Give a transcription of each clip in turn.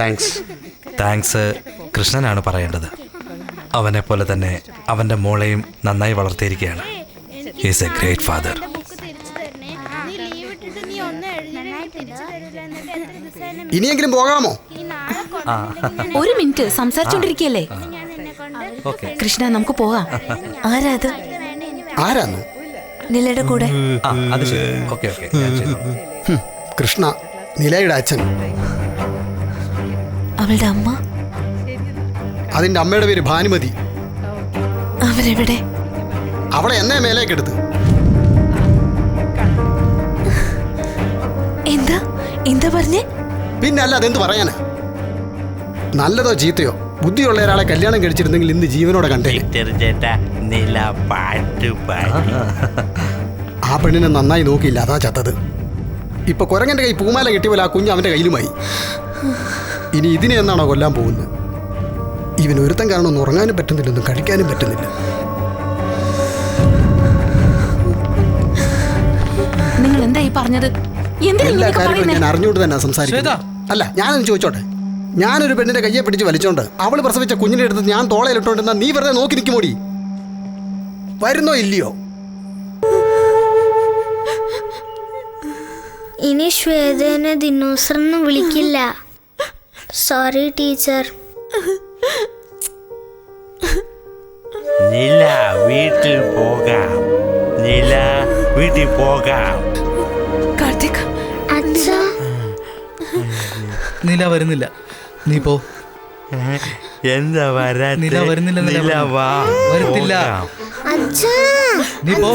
Thanks thanks കൃഷ്ണനാണ് പറയേണ്ടത്. അവനെ പോലെ തന്നെ അവന്റെ മോളെയും നന്നായി വളർത്തിയിരിക്കുകയാണ്. ഹീസ് എ ഗ്രേറ്റ് ഫാദർ നീ ലീവ് ഇട്ടിട്ട് നീ ഒന്നും എഴുതി തിരിച്ചു തരില്ല എന്നിട്ട് എത്ര ദിവസം ഇനിയെങ്കിലും പോകാമോ? ഒരു മിനിറ്റ് സംസാരിച്ചോണ്ടിരിക്കല്ലേ? കൃഷ്ണ നമുക്ക് പോവാം ആരാ അത്? ആരാന്നു? നിലയുടെ കൂടെ. കൃഷ്ണ നിലയുടെ അച്ഛൻ. അവളുടെ അമ്മ? അതിന്റെ അമ്മയുടെ പേര് ഭാനുമതി. അവരെവിടെ? അവളെ എന്നേ മേലേക്കെടുത്ത് എന്താ? എന്താ പറഞ്ഞേ? പിന്നെ അല്ല അതെന്ത് പറയാനാ? നല്ലതോ ചീത്തയോ? ബുദ്ധിയുള്ള ഒരാളെ കല്യാണം കഴിച്ചിരുന്നെങ്കിൽ ഇന്ന് ജീവനോടെ കണ്ടേ ആ പെണ്ണിനെ നന്നായി നോക്കിയില്ല അതാ ചത്തത്. ഇപ്പൊ കുരങ്ങന്റെ കൈ പൂമാല കിട്ടിയപോലെ ആ കുഞ്ഞ് അവന്റെ കയ്യിലുമായി. ഇനി ഇതിനെ എന്നാണോ കൊല്ലാൻ പോകുന്നത്? ഇവൻ ഒരുത്തം കാരണം ഒന്നും ഉറങ്ങാനും പറ്റുന്നില്ല ഒന്നും കഴിക്കാനും പറ്റുന്നില്ല. നിങ്ങൾ എന്താ ഈ പറഞ്ഞത്? എന്തിനാ എല്ലാ കാര്യങ്ങളും ഞാൻ അറിഞ്ഞുകൊണ്ട് തന്നെ സംസാരിക്കുന്നത്. അല്ല ഞാനൊന്ന് ചോദിച്ചോട്ടെ? ഞാനൊരു പെണ്ണിന്റെ കയ്യെ പിടിച്ച് വലിച്ചോണ്ട് അവൾ പ്രസവിച്ച കുഞ്ഞിനെ എടുത്ത് ഞാൻ തോളയിലിട്ടോണ്ടെന്നാ നീ വെറുതെ നോക്കി നിൽക്കുമോടി? വരുന്നോ ഇല്ലയോ? ഇനി ശ്വേതനെ ദിനോസർ എന്ന് വിളിക്കില്ല. സോറി ടീച്ചർ നില വീട്ടിൽ പോകാം. നില വീട്ടിൽ പോകാം. കാർത്തിക് അച്ഛാ. നില വരുന്നില്ല. നീ പോ. എന്താ? വാ. വരത്തില്ല. നീ പോ.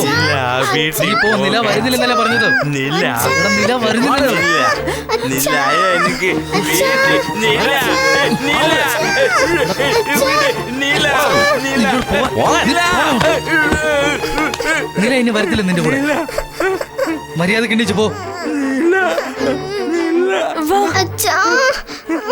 നീ പോ. നില. വരുന്നില്ലെന്നല്ലേ പറഞ്ഞത്? നില. നില വരുന്നില്ല. നില. നില എനിക്ക് വീട്ടിൽ നില. നില. നില. നില. നില. ഇനി വരത്തില്ല നിന്റെ കൂടെ. മര്യാദ കിണ്ടിച്ചു പോ. അച്ഛാ.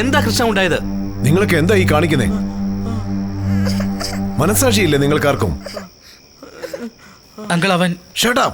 എന്താ കൃഷ്ണ ഉണ്ടായത്? നിങ്ങൾക്ക് എന്താ ഈ കാണിക്കുന്നേ? മനസ്സാക്ഷിയില്ലേ നിങ്ങൾക്കാർക്കും? അങ്കിൾ അവൻ ഷട്ടാ.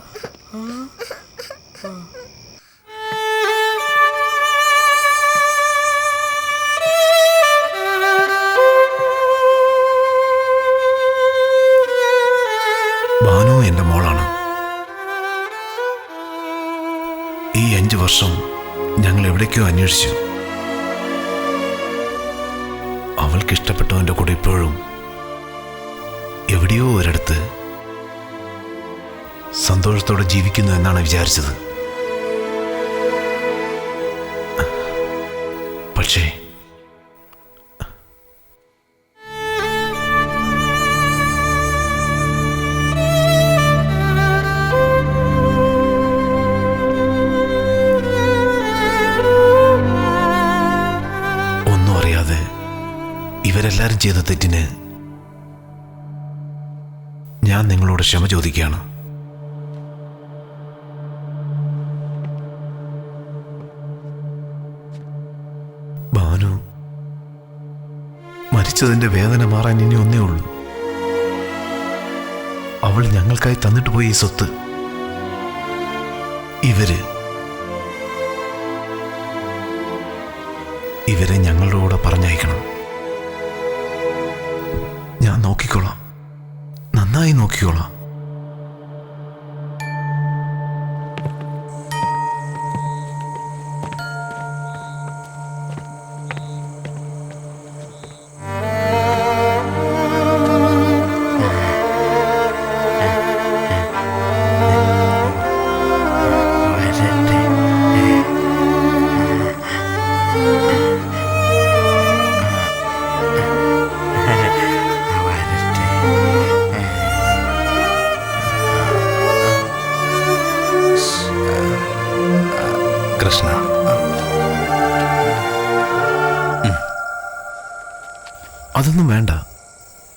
സന്തോഷത്തോടെ ജീവിക്കുന്നു എന്നാണ് വിചാരിച്ചത്. പക്ഷേ ഇവരെല്ലാരും ചെയ്ത തെറ്റിന് ഞാൻ നിങ്ങളോട് ക്ഷമ ചോദിക്കുകയാണ്. ഭാനു മരിച്ചതിന്റെ വേദന മാറാൻ ഇനി ഒന്നേ ഉള്ളൂ. അവൾ ഞങ്ങൾക്കായി തന്നിട്ട് പോയി ഈ സ്വത്ത് ഇവരെ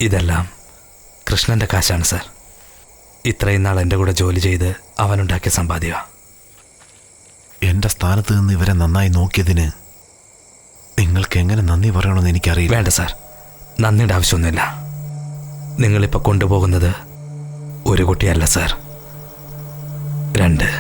ഇതെല്ലാം കൃഷ്ണന്റെ കാശാണ് സർ. ഇത്രയും നാൾ എന്റെ കൂടെ ജോലി ചെയ്ത് അവനുണ്ടാക്കിയ സമ്പാദ്യ എന്റെ സ്ഥാനത്ത് നിന്ന് ഇവരെ നന്നായി നോക്കിയതിന് നിങ്ങൾക്ക് എങ്ങനെ നന്ദി പറയണമെന്ന് എനിക്കറിയില്ല. വേണ്ട സാർ. നന്ദിയുടെ ആവശ്യമൊന്നുമില്ല. നിങ്ങളിപ്പോൾ കൊണ്ടുപോകുന്നത് ഒരു കുട്ടിയല്ല സാർ. രണ്ട്.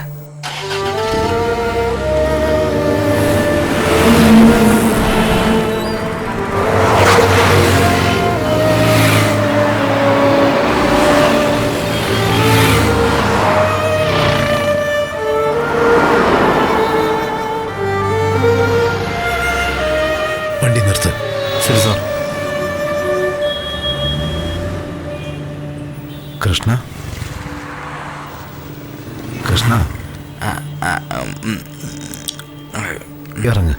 ഇറങ്ങ്.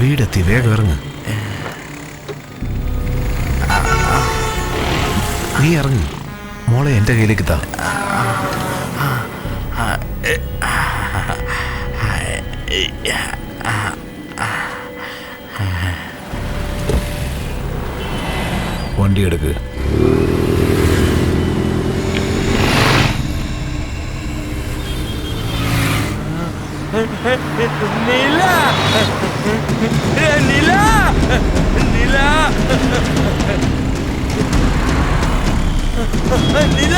വീടെത്തി വേഗം ഇറങ്ങ്. നീ ഇറങ്ങ്. മോളെ എന്റെ കയ്യിലേക്ക് താ. വണ്ടി എടുക്ക് നീല നീല നീല നീല നീല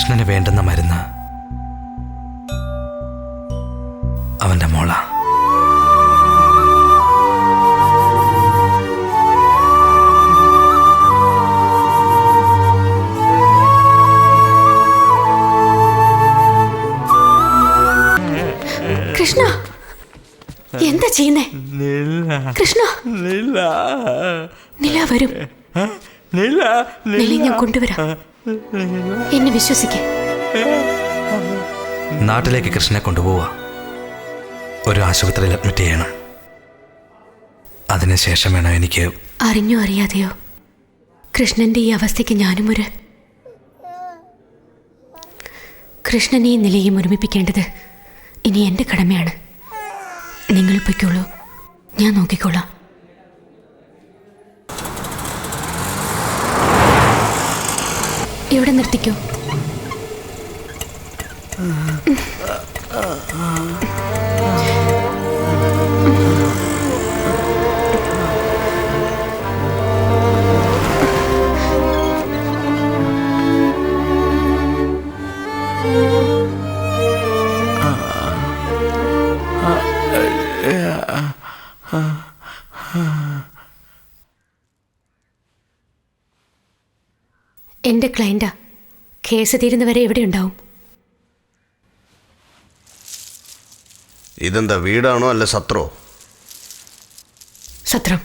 കൃഷ്ണന് വേണ്ടുന്ന മരുന്ന്. അവന്റെ മോള. കൃഷ്ണ എന്താ ചെയ്യുന്നേ? നീല കൃഷ്ണ. നീല നില വരും. നീല നില ഞാൻ കൊണ്ടുവരാം. എന്നെ വിശ്വസിക്കേ. നാട്ടിലേക്ക് കൃഷ്ണനെ കൊണ്ടുപോവുക ഒരു ആശുപത്രിയിൽ അഡ്മിറ്റ് ചെയ്യണം. അതിനുശേഷം വേണം എനിക്ക് അറിഞ്ഞോ അറിയാതെയോ? കൃഷ്ണന്റെ ഈ അവസ്ഥയ്ക്ക് ഞാനും ഒരു കൃഷ്ണനെയും നിലയും ഒരുമിപ്പിക്കേണ്ടത് ഇനി എന്റെ കടമയാണ്. നിങ്ങൾ പൊയ്ക്കോളൂ. ഞാൻ നോക്കിക്കോളാം. ഇവിടെ നിർത്തിക്കോ എന്റെ ക്ലയന്റാ കേസ് തീരുന്നവരെ എവിടെ ഉണ്ടാവും ഇതെന്താ വീടാണോ അല്ല സത്രോ സത്രം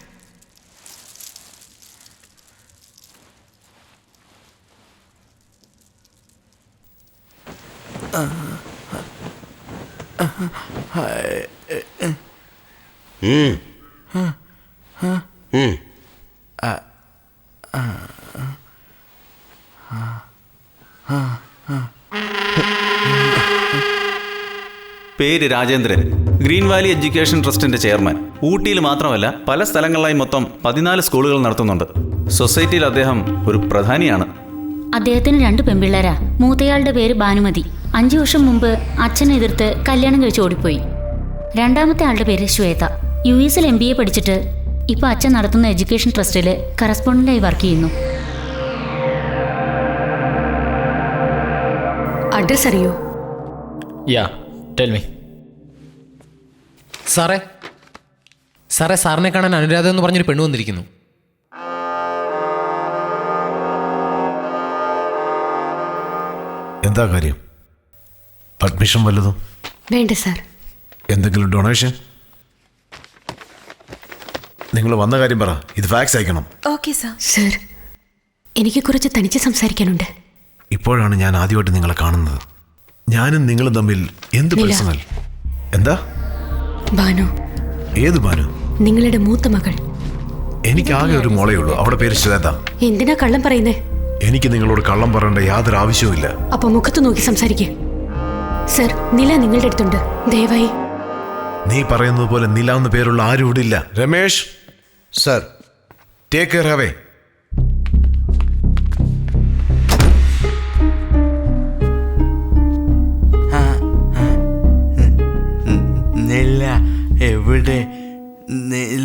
ഉം. ഉം. പേര് രാജേന്ദ്രൻ. ഗ്രീൻ വാലി എഡ്യൂക്കേഷൻ ട്രസ്റ്റിന്റെ ചെയർമാൻ. ഊട്ടിയിൽ മാത്രമല്ല പല സ്ഥലങ്ങളിലായി മൊത്തം പതിനാല് സ്കൂളുകൾ നടത്തുന്നുണ്ട്. സൊസൈറ്റിയിൽ അദ്ദേഹം ഒരു പ്രധാനിയാണ്. അദ്ദേഹത്തിന് രണ്ട് പെൺപിള്ളേരാ. മൂത്തയാളുടെ പേര് ഭാനുമതി. അഞ്ചു വർഷം മുമ്പ് അച്ഛനെ എതിർത്ത് കല്യാണം കഴിച്ച് ഓടിപ്പോയി. രണ്ടാമത്തെ ആളുടെ പേര് ശ്വേത. യു എസിൽ എം ബി എ പഠിച്ചിട്ട് ഇപ്പൊ അച്ഛൻ നടത്തുന്ന എഡ്യൂക്കേഷൻ ട്രസ്റ്റിൽ കറസ്പോണ്ടന്റായി വർക്ക് ചെയ്യുന്നു. അഡ്രസ് അറിയോ? യാ ടെൽ മീ സാറേ സാറേ സാറിനെ കാണാൻ അനുരാധ എന്ന് പറഞ്ഞൊരു പെണ്ണ് വന്നിരിക്കുന്നു. എന്താ കാര്യം? അഡ്മിഷൻ വല്ലതും? വേണ്ട സാർ. എന്തെങ്കിലും ഡൊണേഷൻ നിങ്ങൾ വന്ന കാര്യം പറ. ഇത് ഫാക്സ് അയക്കണം. ഓക്കെ സാർ സാർ എനിക്ക് കുറച്ച് തനിച്ച് സംസാരിക്കാനുണ്ട്. ഇപ്പോഴാണ് ഞാൻ ആദ്യമായിട്ട് നിങ്ങളെ കാണുന്നത്. ഞാനും നിങ്ങളും തമ്മിൽ എന്ത് പേഴ്സണൽ എന്താ? ബാനു ഏത് ബാനു നിങ്ങളുടെ മൂത്ത മകൾ. എനിക്ക് ആകെ ഒരു മോളേ ഉള്ളൂ. അവിടെ പേര് ശ്വേത. എന്തിനാ കള്ളം പറയുന്നേ? എനിക്ക് നിങ്ങളോട് കള്ളം പറയേണ്ട യാതൊരു ആവശ്യവുമില്ല അപ്പൊ മുഖത്ത് നോക്കി സംസാരിക്കേ. സർ നില നിങ്ങളുടെ അടുത്തുണ്ട്. ദയവായി. നീ പറയുന്നത് പോലെ നില എന്ന പേരുള്ള ആരും ഇവിടെ ഇല്ല. രമേഷ് സർ ടേക്ക് കെയർ ഹവേ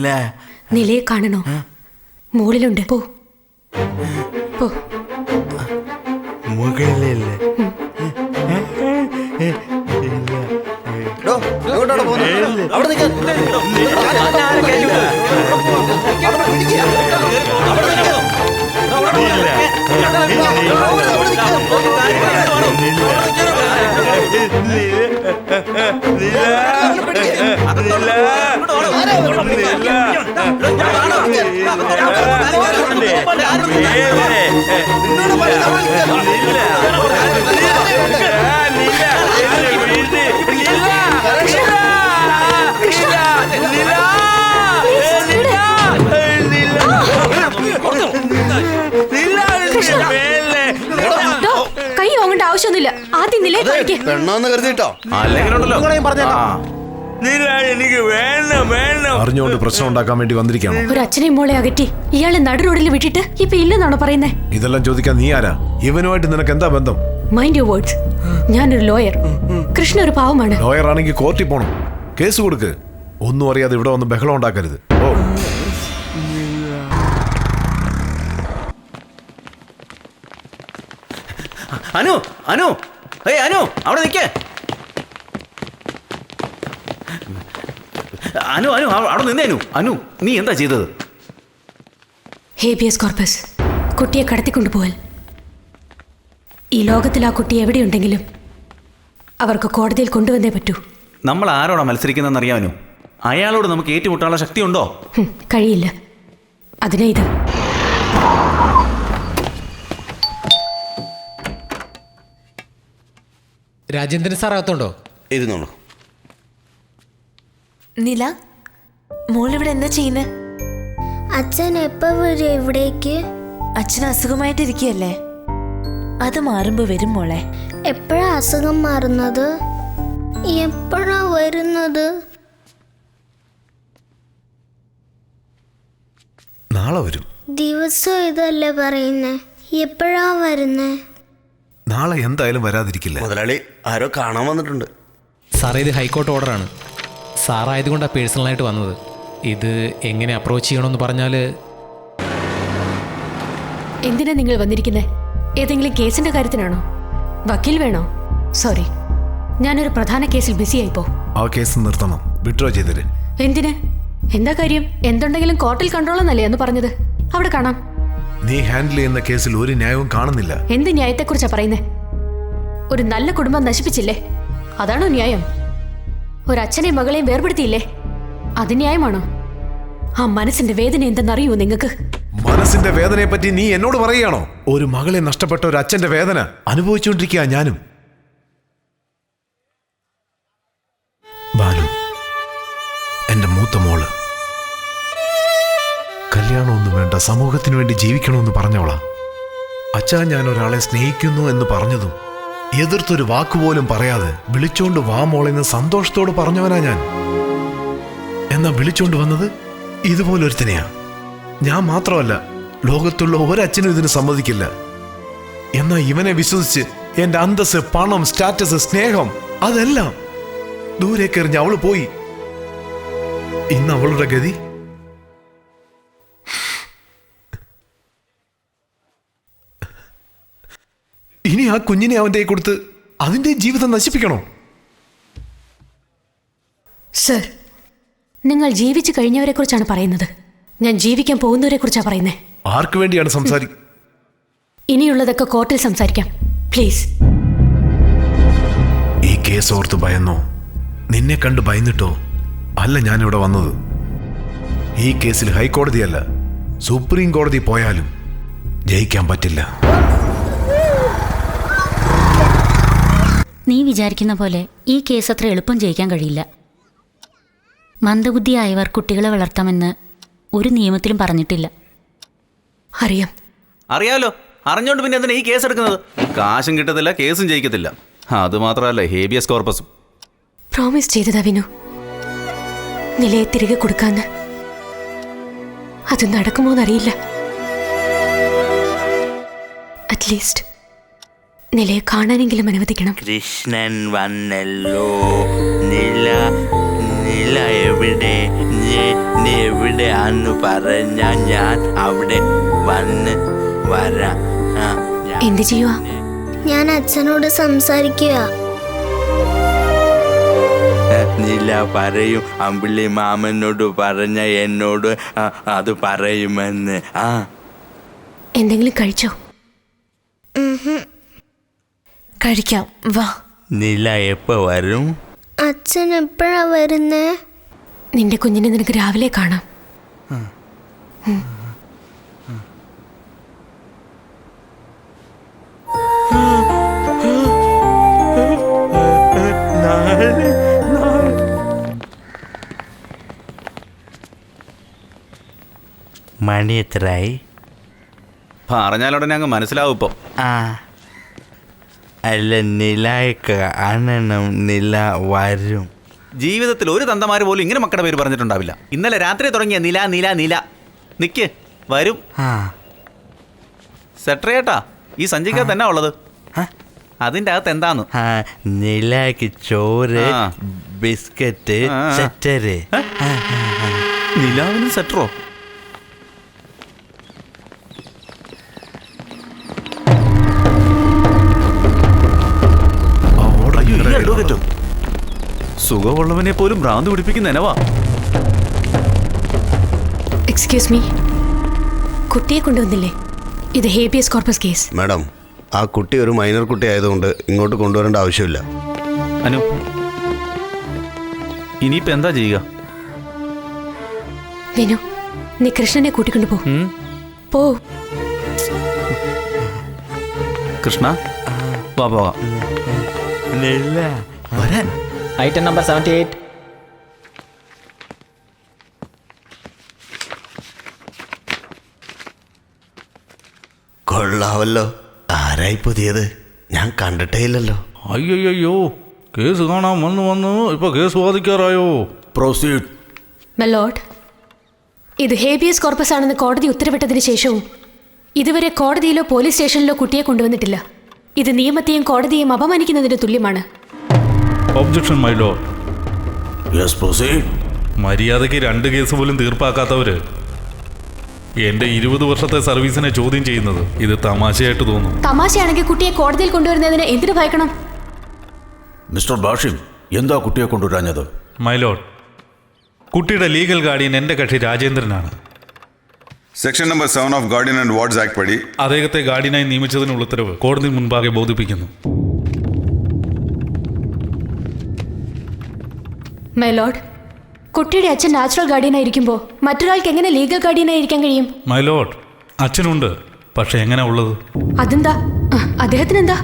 നില നിലയെ കാണണോ മുകളിലുണ്ട് പോ പോ മുകളിൽ ഡോ, എങ്ങോട്ടാണ് പോകുന്നത്? അവിടെ ആവശ്യമൊന്നുമില്ല. ആദ്യം നിലയെ കരുതിട്ടോ ഉണ്ടല്ലോ. ആ. നില എനിക്ക് വേണം വേണം. അറിഞ്ഞുകൊണ്ട് പ്രശ്നം ഉണ്ടാക്കാൻ വേണ്ടി വന്നിരിക്കുകയാണോ? ഒരു അച്ഛനെയും മോളെ അകറ്റി. ഇയാളെ നടു റോഡിൽ വിട്ടിട്ട് ഇപ്പൊ ഇല്ലെന്നാണോ പറയുന്നേ? ഇതെല്ലാം ചോദിക്കാൻ നീ ആരാ? ഇവനുമായിട്ട് നിനക്ക് എന്താ ബന്ധം? മൈൻഡ് യുവർ വേർഡ്സ് ഞാനൊരു ലോയർ കൃഷ്ണ ഒരു പാവമാണ്. ലോയർ ആണെങ്കിൽ കോർട്ടിൽ പോണം. കേസ് കൊടുക്ക്. ഒന്നും അറിയാതെ ഇവിടെ വന്ന് ബഹളം ഉണ്ടാക്കരുത്. അനു അനു. ഏയ് അനു അവിടെ നിൽക്കേ അനു അനു അവ- അവിടെ നിന്നേ അനു. അനു നീ എന്താ ചെയ്തത്? ഹേബിയസ് കോർപ്പസ് കുട്ടിയെ കടത്തിക്കൊണ്ടുപോകൽ. ഈ ലോകത്തിൽ ആ കുട്ടി എവിടെയുണ്ടെങ്കിലും അവർക്ക് കോടതിയിൽ കൊണ്ടുവന്നേ പറ്റൂ. നമ്മൾ ആരോടാ മത്സരിക്കുന്നതെന്ന് അറിയാമനു അയാളോട് നമുക്ക് ഏറ്റുമുട്ടാനുള്ള ശക്തിയുണ്ടോ? കഴിയില്ല. അതിനെ ഇത്. രാജേന്ദ്രൻ സാർ അകത്തുണ്ടോ? ഇരുന്നോളൂ നില ഇവിടെ എന്താ ചെയ്യുന്നത് അച്ഛൻ എപ്പോ വരും ഇവിടേക്ക്? അച്ഛൻ അസുഖമായിട്ടിരിക്കുകയല്ലേ? അത് മാറുമ്പോ വരും മോളെ. എപ്പോഴാ അസുഖം മാറുന്നത്? എപ്പോഴാ വരുന്നത്? നാളെ വരും. ദിവസം ഇതല്ലേ പറയുന്നേ. എപ്പോഴാ വരുന്നേ? നാളെ എന്തായാലും വരാതിരിക്കില്ല. മുതലാളി ആരോ കാണാൻ വന്നിട്ടുണ്ട്. സാറേ ഇത് ഹൈക്കോർട്ട് ഓർഡറാണ്. സാറായതുകൊണ്ടാണ് പേഴ്സണലായിട്ട് വന്നത്. ഇത് എങ്ങനെ അപ്രോച്ച് ചെയ്യണമെന്ന് പറഞ്ഞാൽ എന്തിനാ നിങ്ങൾ വന്നിരിക്കുന്നത് ഏതെങ്കിലും കേസിന്റെ കാര്യത്തിനാണോ? വക്കീൽ വേണോ? സോറി ഞാനൊരു പ്രധാന കേസിൽ ബിസിയായിപ്പോ. ആ കേസ് നിർത്തണം. വിഡ്രോ ചെയ്തര്. എന്തിന്? എന്താ കാര്യം? എന്തുണ്ടെങ്കിലും കോർട്ടിൽ കണ്ടോളന്നല്ലേ എന്ന് പറഞ്ഞത്. അവിടെ കാണാം. നീ ഹാൻഡിൽ ചെയ്യുന്ന കേസിൽ ഒരു ന്യായവും കാണുന്നില്ല. എന്ത് ന്യായത്തെക്കുറിച്ചാ പറയുന്നേ? ഒരു നല്ല കുടുംബം നശിപ്പിച്ചില്ലേ? അതാണോ ന്യായം? ഒരച്ഛനെയും മകളെയും വേർപെടുത്തിയില്ലേ? അത് ന്യായമാണോ? ആ മനസ്സിന്റെ വേദന എന്തെന്നറിയോ നിങ്ങൾക്ക്? മനസ്സിന്റെ വേദനയെ പറ്റി നീ എന്നോട് പറയുകയാണോ? ഒരു മകളെ നഷ്ടപ്പെട്ട ഒരു അച്ഛന്റെ വേദന അനുഭവിച്ചുകൊണ്ടിരിക്കുക ഞാനും. ബാലു എന്റെ മൂത്ത മോൾ സമൂഹത്തിന് വേണ്ടി ജീവിക്കണമെന്ന് പറഞ്ഞോളാം അച്ഛാ ഞാൻ ഒരാളെ സ്നേഹിക്കുന്നു എന്ന് പറഞ്ഞതും എതിർത്തൊരു വാക്കുപോലും പറയാതെ വിളിച്ചോണ്ട് വാ മോളെന്ന് സന്തോഷത്തോട് പറഞ്ഞവനാ ഞാൻ. എന്നാ വിളിച്ചോണ്ട് വന്നത് ഇതുപോലൊരുത്തനെയാ. ഞാൻ മാത്രമല്ല ലോകത്തുള്ള ഒരച്ഛനും ഇതിന് സമ്മതിക്കില്ല. എന്നാ ഇവനെ വിശ്വസിച്ച് എന്റെ അന്തസ് പണം സ്റ്റാറ്റസ് സ്നേഹം അതെല്ലാം ദൂരേക്കെറിഞ്ഞ് അവൾ പോയി. ഇന്ന് അവളുടെ ഗതി ഇനി ആ കുഞ്ഞിനെ അവന്റെ കയ്യിൽ കൊടുത്ത് അതിന്റെ ജീവിതം നശിപ്പിക്കണോ? സർ നിങ്ങൾ ജീവിച്ചു കഴിഞ്ഞവരെ കുറിച്ചാണ് പറയുന്നത്. ഞാൻ ജീവിക്കാൻ പോകുന്നവരെ കുറിച്ചാണ് പറയുന്നത് ആർക്ക് വേണ്ടിയാണ് സംസാരി ഇനിയുള്ളതൊക്കെ കോർട്ടിൽ സംസാരിക്കാം. പ്ലീസ്. ഈ കേസ് ഓർത്ത് ഭയന്നോ? നിന്നെ കണ്ട് ഭയന്നിട്ടോ? അല്ല ഞാനിവിടെ വന്നത്. ഈ കേസിൽ ഹൈക്കോടതിയല്ല സുപ്രീം കോടതി പോയാലും ജയിക്കാൻ പറ്റില്ല. നീ വിചാരിക്കുന്ന പോലെ ഈ കേസ് അത്ര എളുപ്പം ജയിക്കാൻ കഴിയില്ല. മന്ദബുദ്ധിയായവർ കുട്ടികളെ വളർത്താമെന്ന് ഒരു നിയമത്തിലും പറഞ്ഞിട്ടില്ല. അറിയാം. അറിയാലോ. അറിഞ്ഞോണ്ട് പിന്നെ എന്തിനാ ഈ കേസ് എടുക്കുന്നത്? കാശും കിട്ടത്തില്ല കേസും ജയിക്കത്തില്ല. അത് മാത്രമല്ല ഹേബിയസ് കോർപ്പസും. പ്രോമിസ് ചെയ്തതാ വിനു. നിലയെ തിരികെ കൊടുക്കാന്ന്. അത് നടക്കുമോന്നറിയില്ല. അറ്റ്ലീസ്റ്റ് നിലയെ കാണാനെങ്കിലും അനുവദിക്കണം. കൃഷ്ണൻ വന്നല്ലോ. നില നില എവിടെ? നീ- എവിടെയാന്ന് പറഞ്ഞ ഞാൻ അവിടെ വന്ന് വരാ. ആ, ഞാൻ- എന്ത് ചെയ്യുവാ? ഞാൻ അച്ഛനോട് സംസാരിക്കുക നില പറയും അമ്പിളി മാമനോട് പറഞ്ഞ എന്നോട് ആ, അത് പറയുമെന്ന്. ആ. എന്തെങ്കിലും കഴിച്ചോ? കഴിക്കാം. വാ. നില എപ്പോ വരും? അച്ഛൻ എപ്പോഴാ വരുന്നേ? നിന്റെ കുഞ്ഞിനെ നിനക്ക് രാവിലെ കാണാം. മണി എത്രയായി പറഞ്ഞാലുടനെ അങ്ങ് മനസ്സിലാവും ഇപ്പോ. ആ. അല്ല നിലായക്ക അനണം നില വരും. ജീവിതത്തിൽ ഒരു തന്തമാര് പോലും ഇങ്ങനെ മക്കളുടെ പേര് പറഞ്ഞിട്ടുണ്ടാവില്ല. ഇന്നലെ രാത്രി തുടങ്ങിയ നില നില നില. നിക്ക് വരും. ആ. സെട്രേട്ടാ ഈ സഞ്ചിക്കകത്ത് തന്നെ ഉള്ളത്? അതിന്റെ അകത്ത് എന്താന്ന്? ആ നിലയ്ക്ക് ചോറ് ആ. ബിസ്ക്കറ്റ് ആ, ആ. ചറ്റര് നിലാവിന് സെട്രോ ഓ? സുഖമുള്ളവനെ പോലും ഭ്രാന്ത് പിടിപ്പിക്കുന്ന എനവാ. എക്സ്ക്യൂസ് മീ കുട്ടിയെ കൊണ്ടുവന്നില്ലേ? ഇത് ഹേബിയസ് കോർപ്പസ് കേസ് മാഡം ആ കുട്ടി ഒരു മൈനർ കുട്ടി ആയതുകൊണ്ട് ഇങ്ങോട്ട് കൊണ്ടുവരേണ്ട ആവശ്യമില്ല. അനു ഇനിയിപ്പോ എന്താ ചെയ്യുക? വിനു നീ കൃഷ്ണനെ കൂട്ടിക്കൊണ്ടു പോ. പോ. കൃഷ്ണ വാ പോകാം. വരാൻ. ഐറ്റം നമ്പർ സെവന്റി എയ്റ്റ് കൊള്ളാവല്ലോ. ആരായി പുതിയത്? ഞാൻ കണ്ടിട്ടേ ഇല്ലല്ലോ. അയ്യോ കേസ് കാണാൻ വന്ന് വന്ന് ഇപ്പൊ കേസ് വാദിക്കാറായോ? പ്രൊസീഡ് മെല്ലോഡ് ഇത് ഹേബിയസ് കോർപ്പസ് ആണെന്ന് കോടതി ഉത്തരവിട്ടതിന് ശേഷവും ഇതുവരെ കോടതിയിലോ പോലീസ് സ്റ്റേഷനിലോ കുട്ടിയെ കൊണ്ടുവന്നിട്ടില്ല. ഇത് നിയമത്തെയും കോടതിയെയും അപമാനിക്കുന്നതിന് തുല്യമാണ്. ഒബ്ജക്ഷൻ മൈ പ്രൊസീഡ് മര്യാദയ്ക്ക് രണ്ട് കേസ് പോലും തീർപ്പാക്കാത്തവര് എന്റെ ഇരുപത് വർഷത്തെ സർവീസിനെ ചോദ്യം ചെയ്യുന്നത് ഇത് തമാശയായിട്ട് തോന്നുന്നു തമാശയാണെങ്കിൽ കുട്ടിയെ കോടതിയിൽ കൊണ്ടുവരുന്നതിന് എന്തിനു ഭയക്കണം? മിസ്റ്റർ ബാഷിം എന്താ കുട്ടിയെ കൊണ്ടുവരാഞ്ഞത്? മൈലോഡ് കുട്ടിയുടെ ലീഗൽ ഗാർഡിയൻ എന്റെ കക്ഷി രാജേന്ദ്രനാണ്. Section number seven of guardian and wards act പടി. അദ്ദേഹത്തെ ഗാർഡിയനായി നിയമിച്ചതിനുള്ള ഉത്തരവ് കോടതി മുൻപാകെ ബോധിപ്പിക്കുന്നു. മെലോഡ് കുട്ടിയുടെ അച്ഛൻ നാച്ചുറൽ ഗാർഡിയനായിരിക്കുമ്പോൾ മറ്റൊരാൾക്ക് എങ്ങനെ ലീഗൽ ഗാർഡിയനായിരിക്കാൻ കഴിയും? മൈലോഡ് അച്ഛനുണ്ട്. പക്ഷെ എങ്ങനെ ഉള്ളത്? അതെന്താ? അദ്ദേഹത്തിന് എന്താ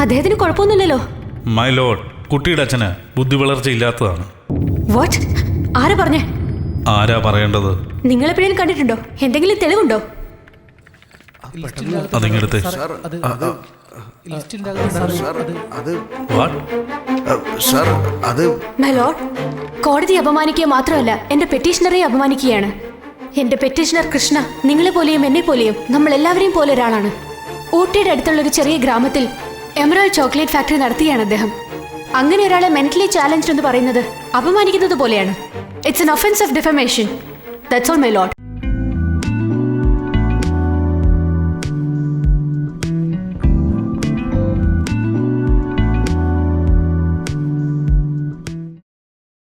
അദ്ദേഹത്തിന് കുഴപ്പമൊന്നുമില്ലല്ലോ. മൈലോഡ് കുട്ടിയുടെ അച്ഛന് ബുദ്ധി വളർച്ച ഇല്ലാത്തതാണ്. വാട്ട് ആരാ പറഞ്ഞേ? ആരാ പറയേണ്ടത്? നിങ്ങൾ എപ്പോഴും കണ്ടിട്ടുണ്ടോ? എന്തെങ്കിലും തെളിവുണ്ടോ? അതിങ്ങടുത്ത്. അത് വാട്ട് സാർ അത് മെലോഡ് കോടതി അപമാനിക്കുക മാത്രമല്ല എന്റെ പെറ്റീഷണറെ അപമാനിക്കുകയാണ്. എന്റെ പെറ്റീഷണർ കൃഷ്ണ നിങ്ങളെ പോലെയും എന്നെ പോലെയും നമ്മൾ എല്ലാവരെയും പോലെ ഒരാളാണ്. ഊട്ടിയുടെ അടുത്തുള്ള ഒരു ചെറിയ ഗ്രാമത്തിൽ എമറോൾ ചോക്ലേറ്റ് ഫാക്ടറി നടത്തുകയാണ് അദ്ദേഹം. അങ്ങനെ ഒരാളെ മെന്റലി ചാലഞ്ച് എന്ന് പറയുന്നത് അപമാനിക്കുന്നത് പോലെയാണ്. It's an offence of defamation. That's all, my lord.